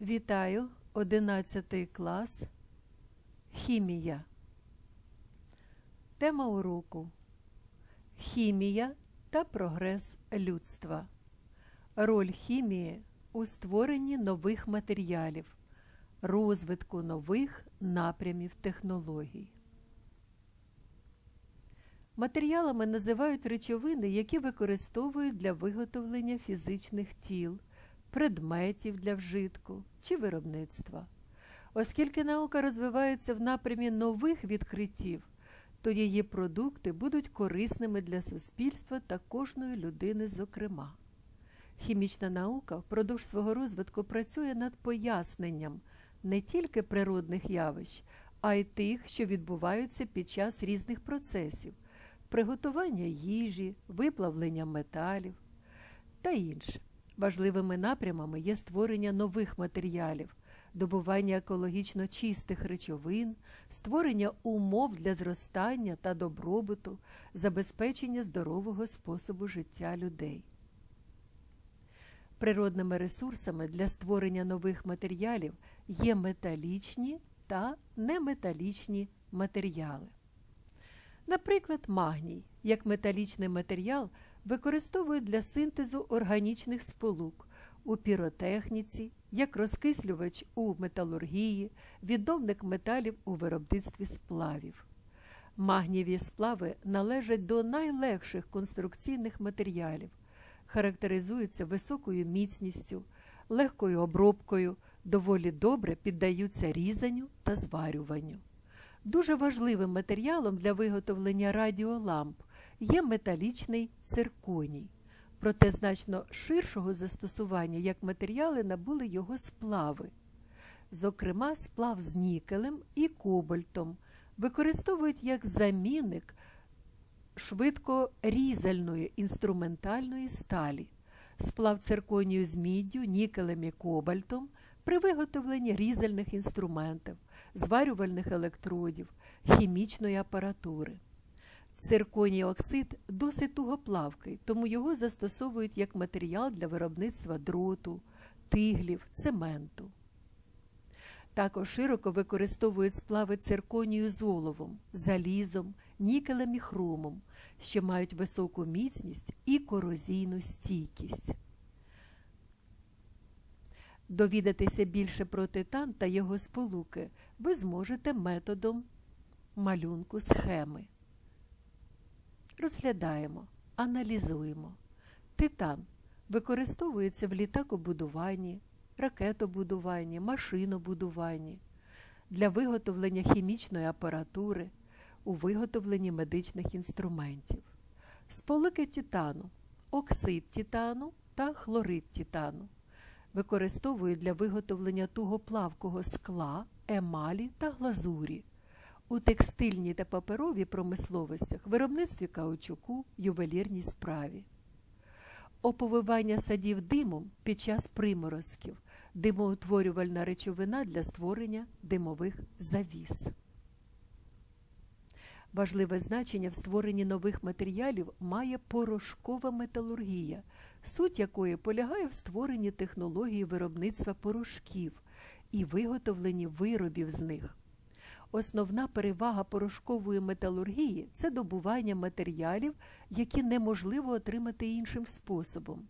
Вітаю, 11 клас. Хімія. Тема уроку Хімія та прогрес людства. Роль хімії у створенні нових матеріалів, розвитку нових напрямів технологій. Матеріалами називають речовини, які використовують для виготовлення фізичних тіл, предметів для вжитку чи виробництва. Оскільки наука розвивається в напрямі нових відкриттів, то її продукти будуть корисними для суспільства та кожної людини, зокрема. Хімічна наука впродовж свого розвитку працює над поясненням не тільки природних явищ, а й тих, що відбуваються під час різних процесів приготування їжі, виплавлення металів та інше. Важливими напрямами є створення нових матеріалів, добування екологічно чистих речовин, створення умов для зростання та добробуту, забезпечення здорового способу життя людей. Природними ресурсами для створення нових матеріалів є металічні та неметалічні матеріали. Наприклад, магній, як металічний матеріал, використовують для синтезу органічних сполук у піротехніці, як розкислювач у металургії, відновник металів у виробництві сплавів. Магнієві сплави належать до найлегших конструкційних матеріалів, характеризуються високою міцністю, легкою обробкою, доволі добре піддаються різанню та зварюванню. Дуже важливим матеріалом для виготовлення радіоламп є металічний цирконій, проте значно ширшого застосування як матеріали набули його сплави. Зокрема, сплав з нікелем і кобальтом використовують як замінник швидкорізальної інструментальної сталі, сплав цирконію з міддю, нікелем і кобальтом при виготовленні різальних інструментів, зварювальних електродів, хімічної апаратури. Цирконій оксид досить тугоплавкий, тому його застосовують як матеріал для виробництва дроту, тиглів, цементу. Також широко використовують сплави цирконію з оловом, залізом, нікелем і хромом, що мають високу міцність і корозійну стійкість. Довідатися більше про титан та його сполуки ви зможете методом малюнку схеми. Розглядаємо, аналізуємо. Титан використовується в літакобудуванні, ракетобудуванні, машинобудуванні, для виготовлення хімічної апаратури, у виготовленні медичних інструментів. Сполуки титану, оксид титану та хлорид титану використовують для виготовлення тугоплавкого скла, емалі та глазурі. У текстильній та паперовій промисловостях, виробництві каучуку, ювелірній справі. Оповивання садів димом під час приморозків, димоутворювальна речовина для створення димових завіс. Важливе значення в створенні нових матеріалів має порошкова металургія, суть якої полягає в створенні технології виробництва порошків і виготовленні виробів з них. Основна перевага порошкової металургії це добування матеріалів, які неможливо отримати іншим способом.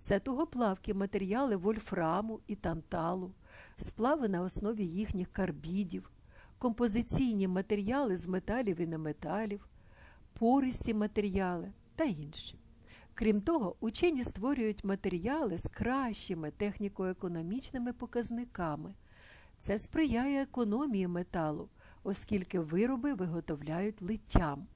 Це тугоплавкі матеріали вольфраму і танталу, сплави на основі їхніх карбідів, композиційні матеріали з металів і неметалів, пористі матеріали та інші. Крім того, учені створюють матеріали з кращими техніко-економічними показниками. Це сприяє економії металу, оскільки вироби виготовляють литтям.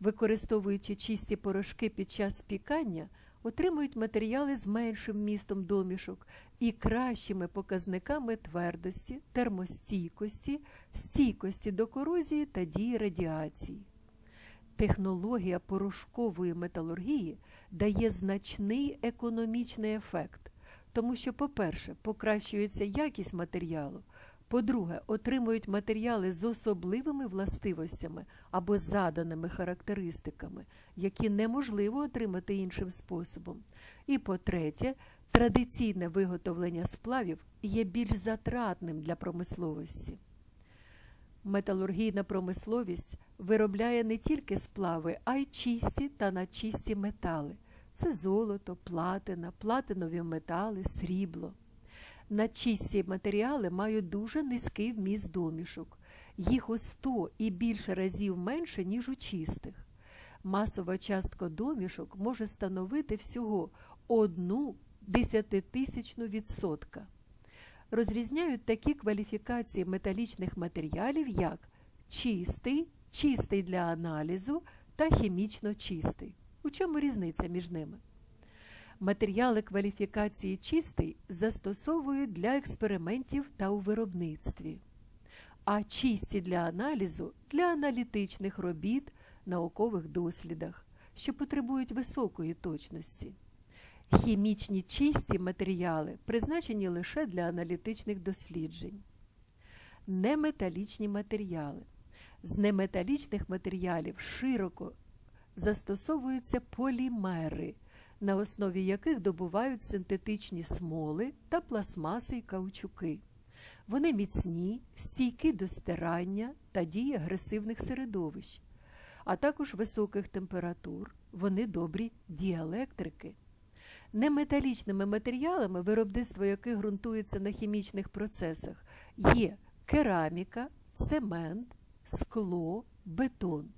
Використовуючи чисті порошки під час спікання, отримують матеріали з меншим містом домішок і кращими показниками твердості, термостійкості, стійкості до корозії та дії радіації. Технологія порошкової металургії дає значний економічний ефект, тому що, по-перше, покращується якість матеріалу, по-друге, отримують матеріали з особливими властивостями або заданими характеристиками, які неможливо отримати іншим способом. І по-третє, Традиційне виготовлення сплавів є більш затратним для промисловості. Металургійна промисловість виробляє не тільки сплави, а й чисті та надчисті метали. Це золото, платина, платинові метали, срібло. Надчисті матеріали мають дуже низький вміст домішок. Їх у 100 і більше разів менше, ніж у чистих. Масова частка домішок може становити всього одну десятитисячну відсотка. Розрізняють такі кваліфікації металічних матеріалів, як чистий, чистий для аналізу та хімічно чистий. У чому різниця між ними? Матеріали кваліфікації чистий застосовують для експериментів та у виробництві, а чисті для аналізу для аналітичних робіт, наукових дослідах, що потребують високої точності. Хімічні чисті матеріали призначені лише для аналітичних досліджень. Неметалічні матеріали. З неметалічних матеріалів широко застосовуються полімери, на основі яких добувають синтетичні смоли та пластмаси й каучуки. Вони міцні, стійкі до стирання та дії агресивних середовищ, а також високих температур. Вони добрі діелектрики. Неметалічними матеріалами, виробництво яких ґрунтується на хімічних процесах, є кераміка, цемент, скло, бетон.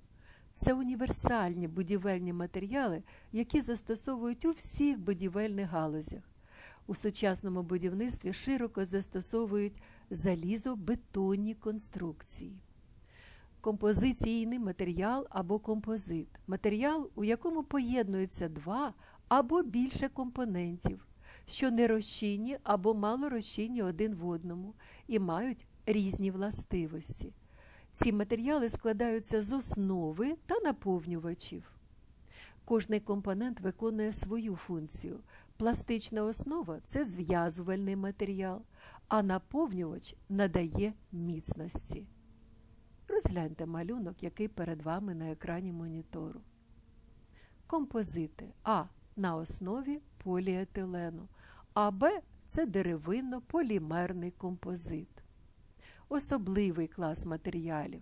Це універсальні будівельні матеріали, які застосовують у всіх будівельних галузях. У сучасному будівництві широко застосовують залізобетонні конструкції. Композиційний матеріал або композит матеріал, у якому поєднуються два або більше компонентів, що не розчинні або розчинні один в одному і мають різні властивості. Ці матеріали складаються з основи та наповнювачів. Кожний компонент виконує свою функцію. Пластична основа це зв'язувальний матеріал, а наповнювач надає міцності. Розгляньте малюнок, який перед вами на екрані монітору. Композити А на основі поліетилену, а Б це деревинно-полімерний композит. Особливий клас матеріалів.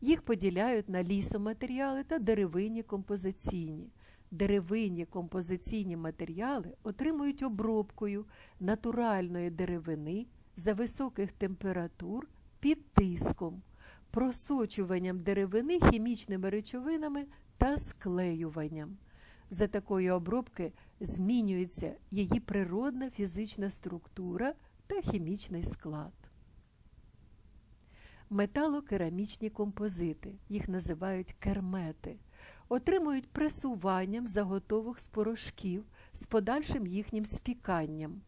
Їх поділяють на лісоматеріали та деревинні композиційні. Деревинні композиційні матеріали отримують обробкою натуральної деревини за високих температур під тиском, просочуванням деревини хімічними речовинами та склеюванням. За такої обробки змінюється її природна фізична структура та хімічний склад. Металокерамічні композити, їх називають кермети, отримують пресуванням заготовок з порошків з подальшим їхнім спіканням.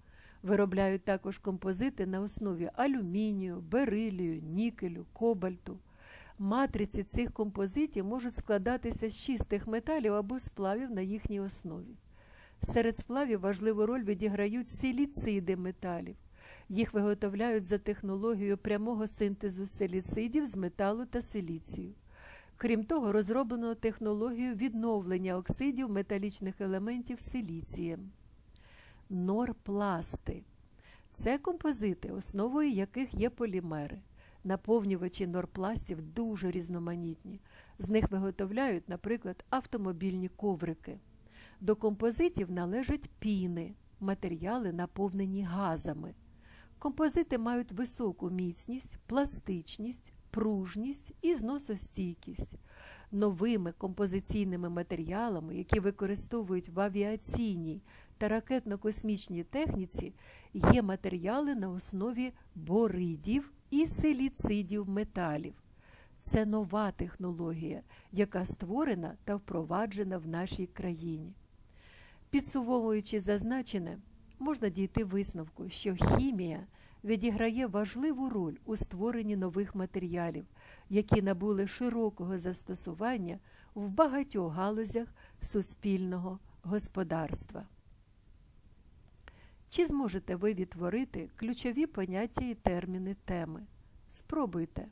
Виробляють також композити на основі алюмінію, берилію, нікелю, кобальту. Матриці цих композитів можуть складатися з чистих металів або сплавів на їхній основі. Серед сплавів важливу роль відіграють силіциди металів. Їх виготовляють за технологією прямого синтезу силіцидів з металу та силіцію. Крім того, розроблено технологію відновлення оксидів металічних елементів силіцієм. Норпласти це композити, основою яких є полімери. Наповнювачі норпластів дуже різноманітні. З них виготовляють, наприклад, автомобільні коврики. До композитів належать піни, матеріали, наповнені газами. Композити мають високу міцність, пластичність, пружність і зносостійкість. Новими композиційними матеріалами, які використовують в авіаційній та ракетно-космічній техніці, є матеріали на основі боридів і силіцидів металів. Це нова технологія, яка створена та впроваджена в нашій країні. Підсумовуючи зазначене, можна дійти висновку, що хімія відіграє важливу роль у створенні нових матеріалів, які набули широкого застосування в багатьох галузях суспільного господарства. Чи зможете ви відтворити ключові поняття і терміни теми? Спробуйте.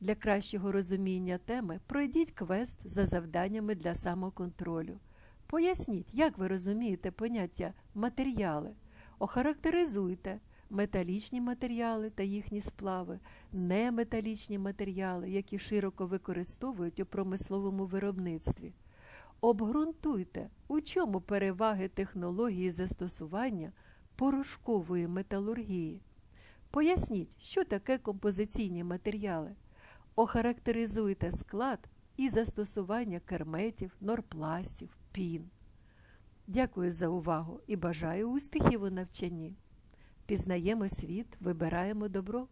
Для кращого розуміння теми пройдіть квест за завданнями для самоконтролю. Поясніть, як ви розумієте поняття матеріали. Охарактеризуйте металічні матеріали та їхні сплави, неметалічні матеріали, які широко використовують у промисловому виробництві. Обґрунтуйте, у чому переваги технології застосування порошкової металургії. Поясніть, що таке композиційні матеріали. Охарактеризуйте склад і застосування керметів, норпластів, пін. Дякую за увагу і бажаю успіхів у навчанні. Пізнаємо світ, вибираємо добро.